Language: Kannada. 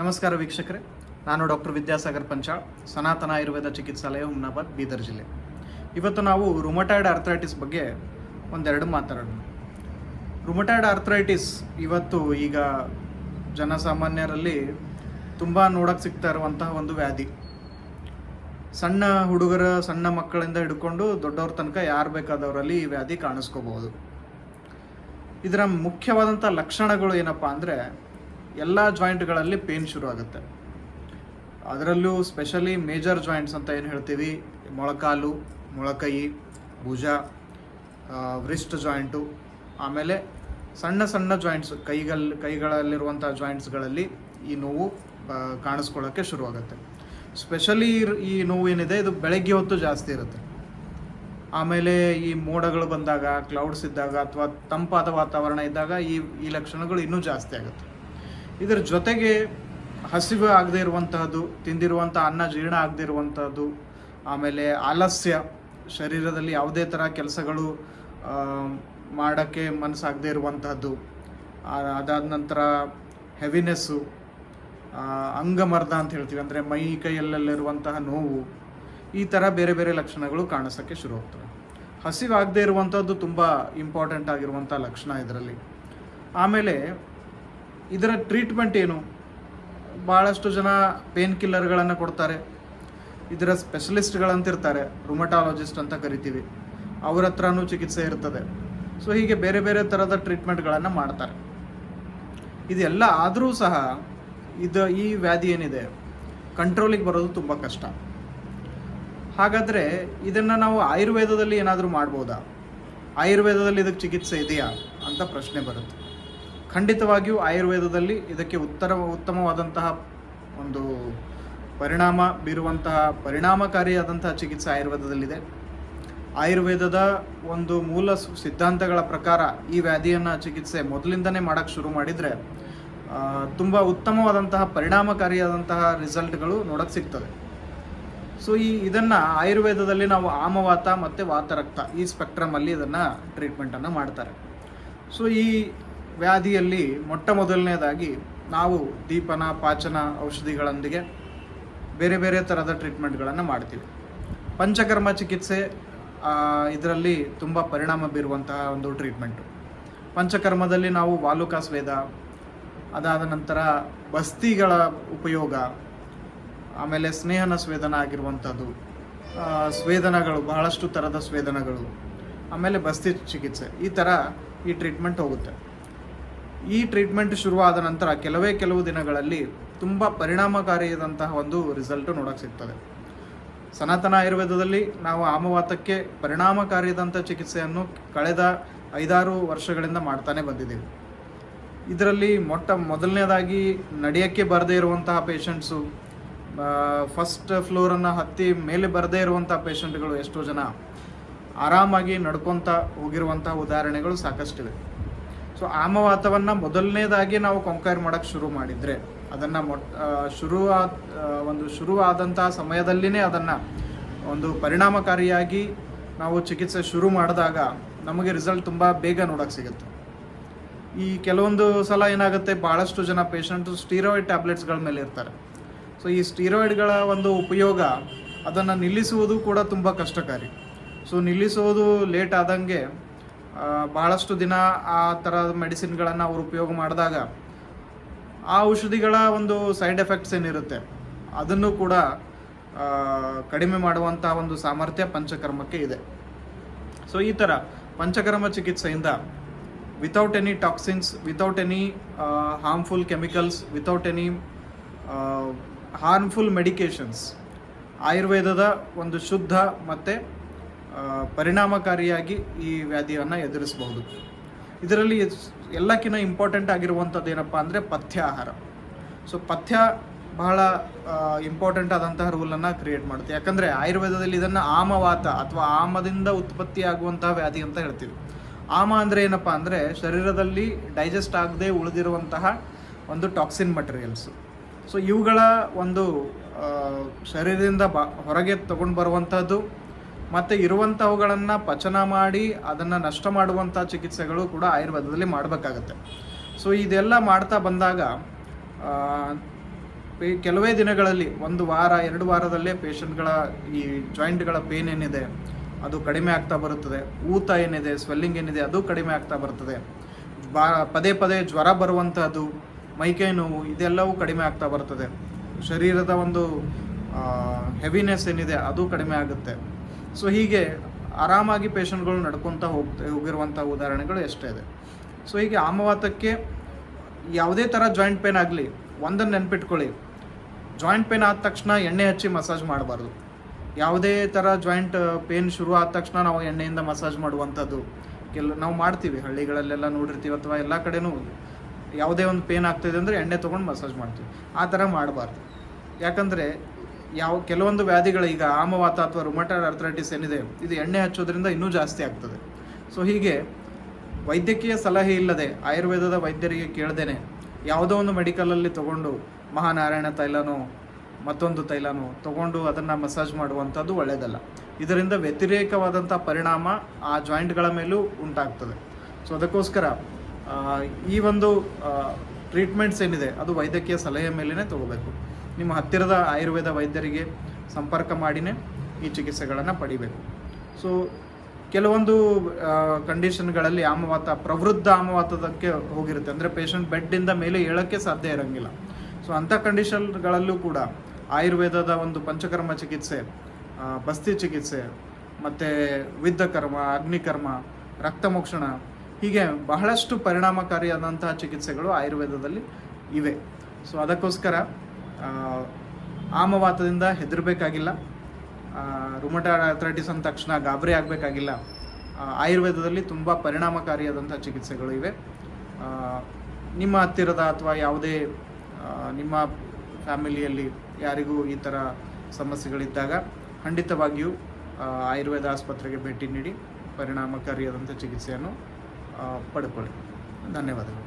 ನಮಸ್ಕಾರ ವೀಕ್ಷಕರೇ. ನಾನು ಡಾಕ್ಟರ್ ವಿದ್ಯಾಸಾಗರ್ ಪಂಚಾಳ್, ಸನಾತನ ಆಯುರ್ವೇದ ಚಿಕಿತ್ಸಾಲಯ ಹುಮ್ನಾಬಾದ್, ಬೀದರ್ ಜಿಲ್ಲೆ. ಇವತ್ತು ನಾವು ರುಮಟಾಯ್ಡ್ ಆರ್ಥರೈಟಿಸ್ ಬಗ್ಗೆ ಒಂದೆರಡು ಮಾತಾಡೋಣ. ರುಮಟಾಯ್ಡ್ ಆರ್ಥರೈಟಿಸ್ ಇವತ್ತು ಈಗ ಜನಸಾಮಾನ್ಯರಲ್ಲಿ ತುಂಬ ನೋಡಕ್ಕೆ ಸಿಗ್ತಾ ಇರುವಂತಹ ಒಂದು ವ್ಯಾಧಿ. ಸಣ್ಣ ಹುಡುಗರ, ಸಣ್ಣ ಮಕ್ಕಳಿಂದ ಹಿಡ್ಕೊಂಡು ದೊಡ್ಡವ್ರ ತನಕ ಯಾರು ಬೇಕಾದವರಲ್ಲಿ ಈ ವ್ಯಾಧಿ ಕಾಣಿಸ್ಕೋಬಹುದು. ಇದರ ಮುಖ್ಯವಾದಂಥ ಲಕ್ಷಣಗಳು ಏನಪ್ಪ ಅಂದರೆ ಎಲ್ಲ ಜಾಯಿಂಟ್ಗಳಲ್ಲಿ ಪೇನ್ ಶುರು ಆಗುತ್ತೆ. ಅದರಲ್ಲೂ ಸ್ಪೆಷಲಿ ಮೇಜರ್ ಜಾಯಿಂಟ್ಸ್ ಅಂತ ಏನು ಹೇಳ್ತೀವಿ? ಮೊಳಕಾಲು, ಮೊಳಕೈ, ಭುಜ ವ್ರಿಸ್ಟ್ ಜಾಯಿಂಟು, ಆಮೇಲೆ ಸಣ್ಣ ಸಣ್ಣ ಜಾಯಿಂಟ್ಸ್ ಕೈಗಲ್ ಕೈಗಳಲ್ಲಿರುವಂಥ ಜಾಯಿಂಟ್ಸ್ಗಳಲ್ಲಿ ಈ ನೋವು ಕಾಣಿಸ್ಕೊಳ್ಳೋಕ್ಕೆ ಶುರುವಾಗುತ್ತೆ ಸ್ಪೆಷಲಿ ಈ ನೋವು ಏನಿದೆ? ಇದು ಬೆಳಗ್ಗೆ ಹೊತ್ತು ಜಾಸ್ತಿ ಇರುತ್ತೆ. ಆಮೇಲೆ ಈ ಮೋಡಗಳು ಬಂದಾಗ, ಕ್ಲೌಡ್ಸ್ ಇದ್ದಾಗ ಅಥವಾ ತಂಪಾದ ವಾತಾವರಣ ಇದ್ದಾಗ ಈ ಈ ಲಕ್ಷಣಗಳು ಇನ್ನೂ ಜಾಸ್ತಿ ಆಗುತ್ತೆ. ಇದರ ಜೊತೆಗೆ ಹಸಿವು ಆಗದೇ ಇರುವಂತಹದ್ದು ತಿಂದಿರುವಂಥ ಅನ್ನ ಜೀರ್ಣ ಆಗದೇ ಇರುವಂಥದ್ದು ಆಮೇಲೆ ಆಲಸ್ಯ, ಶರೀರದಲ್ಲಿ ಯಾವುದೇ ಥರ ಕೆಲಸಗಳು ಮಾಡೋಕ್ಕೆ ಮನಸ್ಸಾಗದೇ ಇರುವಂತಹದ್ದು ಅದಾದ ನಂತರ ಹೆವಿನೆಸ್ಸು ಅಂಗಮರ್ದ ಅಂತ ಹೇಳ್ತೀವಿ. ಅಂದರೆ ಮೈ ಕೈಯಲ್ಲೆಲ್ಲಿರುವಂತಹ ನೋವು, ಈ ಥರ ಬೇರೆ ಬೇರೆ ಲಕ್ಷಣಗಳು ಕಾಣಿಸೋಕ್ಕೆ ಶುರು ಹೋಗ್ತವೆ ಹಸಿವಾಗದೇ ಇರುವಂಥದ್ದು ತುಂಬ ಇಂಪಾರ್ಟೆಂಟ್ ಆಗಿರುವಂಥ ಲಕ್ಷಣ ಇದರಲ್ಲಿ. ಆಮೇಲೆ ಇದರ ಟ್ರೀಟ್ಮೆಂಟ್ ಏನು? ಭಾಳಷ್ಟು ಜನ ಪೇನ್ ಕಿಲ್ಲರ್ಗಳನ್ನು ಕೊಡ್ತಾರೆ. ಇದರ ಸ್ಪೆಷಲಿಸ್ಟ್ಗಳಂತಿರ್ತಾರೆ ರುಮಟಾಲಜಿಸ್ಟ್ ಅಂತ ಕರಿತೀವಿ. ಅವ್ರ ಹತ್ರನೂ ಚಿಕಿತ್ಸೆ ಇರ್ತದೆ. ಸೊ ಹೀಗೆ ಬೇರೆ ಬೇರೆ ಥರದ ಟ್ರೀಟ್ಮೆಂಟ್ಗಳನ್ನು ಮಾಡ್ತಾರೆ. ಇದೆಲ್ಲ ಆದರೂ ಸಹ ಇದು ಈ ವ್ಯಾಧಿ ಏನಿದೆ? ಕಂಟ್ರೋಲಿಗೆ ಬರೋದು ತುಂಬ ಕಷ್ಟ. ಹಾಗಾದರೆ ಇದನ್ನು ನಾವು ಆಯುರ್ವೇದದಲ್ಲಿ ಏನಾದರೂ ಮಾಡ್ಬೋದಾ? ಆಯುರ್ವೇದದಲ್ಲಿ ಇದಕ್ಕೆ ಚಿಕಿತ್ಸೆ ಇದೆಯಾ ಅಂತ ಪ್ರಶ್ನೆ ಬರುತ್ತೆ. ಖಂಡಿತವಾಗಿಯೂ ಆಯುರ್ವೇದದಲ್ಲಿ ಇದಕ್ಕೆ ಉತ್ತರ, ಉತ್ತಮವಾದಂತಹ ಒಂದು ಪರಿಣಾಮ ಬೀರುವಂತಹ ಪರಿಣಾಮಕಾರಿಯಾದಂತಹ ಚಿಕಿತ್ಸೆ ಆಯುರ್ವೇದದಲ್ಲಿದೆ. ಆಯುರ್ವೇದದ ಒಂದು ಮೂಲ ಸಿದ್ಧಾಂತಗಳ ಪ್ರಕಾರ ಈ ವ್ಯಾಧಿಯನ್ನು ಚಿಕಿತ್ಸೆ ಮೊದಲಿಂದನೇ ಮಾಡೋಕ್ಕೆ ಶುರು ಮಾಡಿದರೆ ತುಂಬ ಉತ್ತಮವಾದಂತಹ ಪರಿಣಾಮಕಾರಿಯಾದಂತಹ ರಿಸಲ್ಟ್ಗಳು ನೋಡೋಕ್ಕೆ ಸಿಗ್ತದೆ ಸೊ, ಈ, ಇದನ್ನು ಆಯುರ್ವೇದದಲ್ಲಿ ನಾವು ಆಮವಾತ ಮತ್ತು ವಾತರಕ್ತ ಈ ಸ್ಪೆಕ್ಟ್ರಮಲ್ಲಿ ಇದನ್ನು ಟ್ರೀಟ್ಮೆಂಟನ್ನು ಮಾಡ್ತಾರೆ. ಸೊ, ಈ ವ್ಯಾಧಿಯಲ್ಲಿ ಮೊಟ್ಟ ಮೊದಲನೇದಾಗಿ ನಾವು ದೀಪನ, ಪಾಚನ, ಔಷಧಿಗಳೊಂದಿಗೆ ಬೇರೆ ಬೇರೆ ಥರದ ಟ್ರೀಟ್ಮೆಂಟ್ಗಳನ್ನು ಮಾಡ್ತೀವಿ. ಪಂಚಕರ್ಮ ಚಿಕಿತ್ಸೆ ಇದರಲ್ಲಿ ತುಂಬ ಪರಿಣಾಮ ಬೀರುವಂತಹ ಒಂದು ಟ್ರೀಟ್ಮೆಂಟು. ಪಂಚಕರ್ಮದಲ್ಲಿ ನಾವು ವಾಲುಕಾ ಸ್ವೇದ, ಅದಾದ ನಂತರ ಬಸ್ತಿಗಳ ಉಪಯೋಗ, ಆಮೇಲೆ ಸ್ನೇಹನ ಸ್ವೇದನ ಆಗಿರುವಂಥದ್ದು ಸ್ವೇದನಗಳು, ಬಹಳಷ್ಟು ಥರದ ಸ್ವೇದನಗಳು, ಆಮೇಲೆ ಬಸ್ತಿ ಚಿಕಿತ್ಸೆ, ಈ ಥರ ಈ ಟ್ರೀಟ್ಮೆಂಟ್ ಹೋಗುತ್ತೆ. ಈ ಟ್ರೀಟ್ಮೆಂಟ್ ಶುರುವಾದ ನಂತರ ಕೆಲವೇ ಕೆಲವು ದಿನಗಳಲ್ಲಿ ತುಂಬ ಪರಿಣಾಮಕಾರಿಯಾದಂತಹ ಒಂದು ರಿಸಲ್ಟು ನೋಡೋಕ್ಕೆ ಸಿಗ್ತದೆ. ಸನಾತನ ಆಯುರ್ವೇದದಲ್ಲಿ ನಾವು ಆಮವಾತಕ್ಕೆ ಪರಿಣಾಮಕಾರಿಯಾದಂಥ ಚಿಕಿತ್ಸೆಯನ್ನು ಕಳೆದ ಐದಾರು ವರ್ಷಗಳಿಂದ ಮಾಡ್ತಾನೆ ಬಂದಿದ್ದೀವಿ. ಇದರಲ್ಲಿ ಮೊಟ್ಟ ಮೊದಲನೇದಾಗಿ ನಡೆಯೋಕ್ಕೆ ಬರದೇ ಇರುವಂತಹ ಪೇಷಂಟ್ಸು ಫಸ್ಟ್ ಫ್ಲೋರನ್ನು ಹತ್ತಿ ಮೇಲೆ ಬರದೇ ಇರುವಂಥ ಪೇಷಂಟ್ಗಳು ಎಷ್ಟೋ ಜನ ಆರಾಮಾಗಿ ನಡ್ಕೊತ ಹೋಗಿರುವಂಥ ಉದಾಹರಣೆಗಳು ಸಾಕಷ್ಟಿವೆ. ಸೊ ಆಮವಾತವನ್ನು ಮೊದಲನೇದಾಗಿ ನಾವು ಕೊಂಕೈರ್ ಮಾಡೋಕ್ಕೆ ಶುರು ಮಾಡಿದರೆ ಅದನ್ನು ಮೊಟ್ ಆ, ಶುರು ಒಂದು ಶುರುವಾದಂತಹ ಸಮಯದಲ್ಲಿನೇ ಅದನ್ನು ಒಂದು ಪರಿಣಾಮಕಾರಿಯಾಗಿ ನಾವು ಚಿಕಿತ್ಸೆ ಶುರು ಮಾಡಿದಾಗ ನಮಗೆ ರಿಸಲ್ಟ್ ತುಂಬ ಬೇಗ ನೋಡೋಕ್ಕೆ ಸಿಗುತ್ತೆ. ಈ ಕೆಲವೊಂದು ಸಲ ಏನಾಗುತ್ತೆ ಭಾಳಷ್ಟು ಜನ ಪೇಷಂಟು ಸ್ಟೀರಾಯ್ಡ್ ಟ್ಯಾಬ್ಲೆಟ್ಸ್ಗಳ ಮೇಲೆ ಇರ್ತಾರೆ. ಸೊ ಈ ಸ್ಟೀರಾಯ್ಡ್ಗಳ ಒಂದು ಉಪಯೋಗ ಅದನ್ನು ನಿಲ್ಲಿಸುವುದು ಕೂಡ ತುಂಬ ಕಷ್ಟಕಾರಿ. ಸೊ ನಿಲ್ಲಿಸೋದು ಲೇಟ್ ಆದಂಗೆ ಆ, ಭಾಳಷ್ಟು ದಿನ ಆ ಥರದ ಮೆಡಿಸಿನ್ಗಳನ್ನು ಅವರು ಉಪಯೋಗ ಮಾಡಿದಾಗ ಆ ಔಷಧಿಗಳ ಒಂದು ಸೈಡ್ ಎಫೆಕ್ಟ್ಸ್ ಏನಿರುತ್ತೆ? ಅದನ್ನು ಕೂಡ ಕಡಿಮೆ ಮಾಡುವಂಥ ಒಂದು ಸಾಮರ್ಥ್ಯ ಪಂಚಕರ್ಮಕ್ಕೆ ಇದೆ. ಸೊ ಈ ಥರ panchakarma ಚಿಕಿತ್ಸೆಯಿಂದ without any toxins without any harmful chemicals without any harmful medications ಆಯುರ್ವೇದದ ಒಂದು ಶುದ್ಧ ಮತ್ತು ಪರಿಣಾಮಕಾರಿಯಾಗಿ ಈ ವ್ಯಾಧಿಯನ್ನು ಎದುರಿಸಬಹುದು. ಇದರಲ್ಲಿ ಎಲ್ಲಕ್ಕಿಂತ ಇಂಪಾರ್ಟೆಂಟ್ ಆಗಿರುವಂಥದ್ದು ಏನಪ್ಪ ಅಂದರೆ ಪಥ್ಯ ಆಹಾರ. ಸೊ ಪಥ್ಯ ಬಹಳ ಇಂಪಾರ್ಟೆಂಟ್ ಆದಂತಹ ರೂಲನ್ನು ಕ್ರಿಯೇಟ್ ಮಾಡುತ್ತೆ. ಯಾಕಂದರೆ ಆಯುರ್ವೇದದಲ್ಲಿ ಇದನ್ನು ಆಮವಾತ ಅಥವಾ ಆಮದಿಂದ ಉತ್ಪತ್ತಿ ಆಗುವಂತಹ ವ್ಯಾಧಿ ಅಂತ ಹೇಳ್ತೀವಿ. ಆಮ ಅಂದರೆ ಏನಪ್ಪ ಅಂದರೆ ಶರೀರದಲ್ಲಿ ಡೈಜೆಸ್ಟ್ ಆಗದೆ ಉಳಿದಿರುವಂತಹ ಒಂದು ಟಾಕ್ಸಿನ್ ಮಟೀರಿಯಲ್ಸು ಸೊ ಇವುಗಳ ಒಂದು ಶರೀರದಿಂದ ಬ, ಹೊರಗೆ ತಗೊಂಡು ಬರುವಂಥದ್ದು ಮತ್ತು ಇರುವಂಥವುಗಳನ್ನು ಪಚನ ಮಾಡಿ ಅದನ್ನು ನಷ್ಟ ಮಾಡುವಂಥ ಚಿಕಿತ್ಸೆಗಳು ಕೂಡ ಆಯುರ್ವೇದದಲ್ಲಿ ಮಾಡಬೇಕಾಗತ್ತೆ. ಸೊ ಇದೆಲ್ಲ ಮಾಡ್ತಾ ಬಂದಾಗ ಕೆಲವೇ ದಿನಗಳಲ್ಲಿ ಒಂದು ವಾರ, ಎರಡು ವಾರದಲ್ಲೇ ಪೇಷಂಟ್ಗಳ ಈ ಜಾಯಿಂಟ್ಗಳ ಪೇನ್ ಏನಿದೆ, ಅದು ಕಡಿಮೆ ಆಗ್ತಾ ಬರುತ್ತದೆ. ಊತ ಏನಿದೆ, ಸ್ವೆಲ್ಲಿಂಗ್ ಏನಿದೆ, ಅದು ಕಡಿಮೆ ಆಗ್ತಾ ಬರ್ತದೆ. ಬಾ, ಪದೇ ಪದೇ ಜ್ವರ ಬರುವಂತಹದ್ದು, ಮೈಕೈ ನೋವು, ಇದೆಲ್ಲವೂ ಕಡಿಮೆ ಆಗ್ತಾ ಬರ್ತದೆ. ಶರೀರದ ಒಂದು ಹೆವಿನೆಸ್ ಏನಿದೆ, ಅದು ಕಡಿಮೆ ಆಗುತ್ತೆ. ಸೊ ಹೀಗೆ ಆರಾಮಾಗಿ ಪೇಷಂಟ್ಗಳು ನಡ್ಕೊತಾ ಹೋಗ್ತಾ ಹೋಗಿರುವಂಥ ಉದಾಹರಣೆಗಳು ಎಷ್ಟೇ ಇದೆ. ಸೊ ಹೀಗೆ ಆಮವಾತಕ್ಕೆ ಯಾವುದೇ ಥರ ಜಾಯಿಂಟ್ ಪೇನ್ ಆಗಲಿ ಒಂದನ್ನು ನೆನ್ಪಿಟ್ಕೊಳ್ಳಿ. ಜಾಯಿಂಟ್ ಪೇನ್ ಆದ ತಕ್ಷಣ ಎಣ್ಣೆ ಹಚ್ಚಿ ಮಸಾಜ್ ಮಾಡಬಾರ್ದು. ಯಾವುದೇ ಥರ ಜಾಯಿಂಟ್ ಪೇನ್ ಶುರು ಆದ ತಕ್ಷಣ ನಾವು ಎಣ್ಣೆಯಿಂದ ಮಸಾಜ್ ಮಾಡುವಂಥದ್ದು. ಕೆಲ, ನಾವು ಮಾಡ್ತೀವಿ. ಹಳ್ಳಿಗಳಲ್ಲೆಲ್ಲ ನೋಡಿರ್ತೀವಿ ಅಥವಾ ಎಲ್ಲ ಕಡೆನೂ ಯಾವುದೇ ಒಂದು ಪೇನ್ ಆಗ್ತಿದೆ ಅಂದರೆ ಎಣ್ಣೆ ತೊಗೊಂಡು ಮಸಾಜ್ ಮಾಡ್ತೀವಿ. ಆ ಥರ ಮಾಡಬಾರ್ದು. ಯಾಕಂದರೆ ಯಾವ ಕೆಲವೊಂದು ವ್ಯಾಧಿಗಳು ಈಗ ಆಮವಾತ ಅಥವಾ ರುಮಟಾಡ್ ಅರ್ಥರೈಟಿಸ್ ಏನಿದೆ, ಇದು ಎಣ್ಣೆ ಹಚ್ಚೋದ್ರಿಂದ ಇನ್ನೂ ಜಾಸ್ತಿ ಆಗ್ತದೆ. ಸೊ ಹೀಗೆ ವೈದ್ಯಕೀಯ ಸಲಹೆ ಇಲ್ಲದೆ ಆಯುರ್ವೇದದ ವೈದ್ಯರಿಗೆ ಕೇಳ್ದೇನೆ ಯಾವುದೋ ಒಂದು ಮೆಡಿಕಲಲ್ಲಿ ತಗೊಂಡು ಮಹಾನಾರಾಯಣ ತೈಲನೋ, ಮತ್ತೊಂದು ತೈಲನೋ ತಗೊಂಡು ಅದನ್ನು ಮಸಾಜ್ ಮಾಡುವಂಥದ್ದು ಒಳ್ಳೆಯದಲ್ಲ ಇದರಿಂದ ವ್ಯತಿರೇಕವಾದಂಥ ಪರಿಣಾಮ ಆ ಜಾಯಿಂಟ್ಗಳ ಮೇಲೂ ಉಂಟಾಗ್ತದೆ. ಸೊ ಅದಕ್ಕೋಸ್ಕರ ಈ ಒಂದು ಟ್ರೀಟ್ಮೆಂಟ್ಸ್ ಏನಿದೆ ಅದು ವೈದ್ಯಕೀಯ ಸಲಹೆ ಮೇಲೇ ತಗೋಬೇಕು. ನಿಮ್ಮ ಹತ್ತಿರದ ಆಯುರ್ವೇದ ವೈದ್ಯರಿಗೆ ಸಂಪರ್ಕ ಮಾಡಿನೇ ಈ ಚಿಕಿತ್ಸೆಗಳನ್ನು ಪಡಿಬೇಕು. ಸೊ ಕೆಲವೊಂದು ಕಂಡೀಷನ್ಗಳಲ್ಲಿ ಆಮವಾತ, ಪ್ರವೃದ್ಧ ಆಮವಾತದಕ್ಕೆ ಹೋಗಿರುತ್ತೆ. ಅಂದರೆ ಪೇಷಂಟ್ ಬೆಡ್ಡಿಂದ ಮೇಲೆ ಏಳಕ್ಕೆ ಸಾಧ್ಯ ಇರೋಂಗಿಲ್ಲ. ಸೊ ಅಂಥ ಕಂಡೀಷನ್ಗಳಲ್ಲೂ ಕೂಡ ಆಯುರ್ವೇದದ ಒಂದು ಪಂಚಕರ್ಮ ಚಿಕಿತ್ಸೆ ಬಸ್ತಿ ಚಿಕಿತ್ಸೆ, ಮತ್ತು ವಿದ್ಧಕರ್ಮ ಅಗ್ನಿಕರ್ಮ, ರಕ್ತಮೋಕ್ಷಣ, ಹೀಗೆ ಬಹಳಷ್ಟು ಪರಿಣಾಮಕಾರಿಯಾದಂತಹ ಚಿಕಿತ್ಸೆಗಳು ಆಯುರ್ವೇದದಲ್ಲಿ ಇವೆ. ಸೊ ಅದಕ್ಕೋಸ್ಕರ ಆಮವಾತದಿಂದ ಹೆದರಬೇಕಾಗಿಲ್ಲ. ರುಮಟಾ ಆರ್ಥರೈಟಿಸ್ ಅಂದ ತಕ್ಷಣ ಗಾಬರಿ ಆಗಬೇಕಾಗಿಲ್ಲ. ಆಯುರ್ವೇದದಲ್ಲಿ ತುಂಬ ಪರಿಣಾಮಕಾರಿಯಾದಂಥ ಚಿಕಿತ್ಸೆಗಳು ಇವೆ. ನಿಮ್ಮ ಹತ್ತಿರದ ಅಥವಾ ಯಾವುದೇ ನಿಮ್ಮ ಫ್ಯಾಮಿಲಿಯಲ್ಲಿ ಯಾರಿಗೂ ಈ ಥರ ಸಮಸ್ಯೆಗಳಿದ್ದಾಗ ಖಂಡಿತವಾಗಿಯೂ ಆಯುರ್ವೇದ ಆಸ್ಪತ್ರೆಗೆ ಭೇಟಿ ನೀಡಿ ಪರಿಣಾಮಕಾರಿಯಾದಂಥ ಚಿಕಿತ್ಸೆಯನ್ನು ಪಡ್ಕೊಳ್ಳಿ. ಧನ್ಯವಾದಗಳು.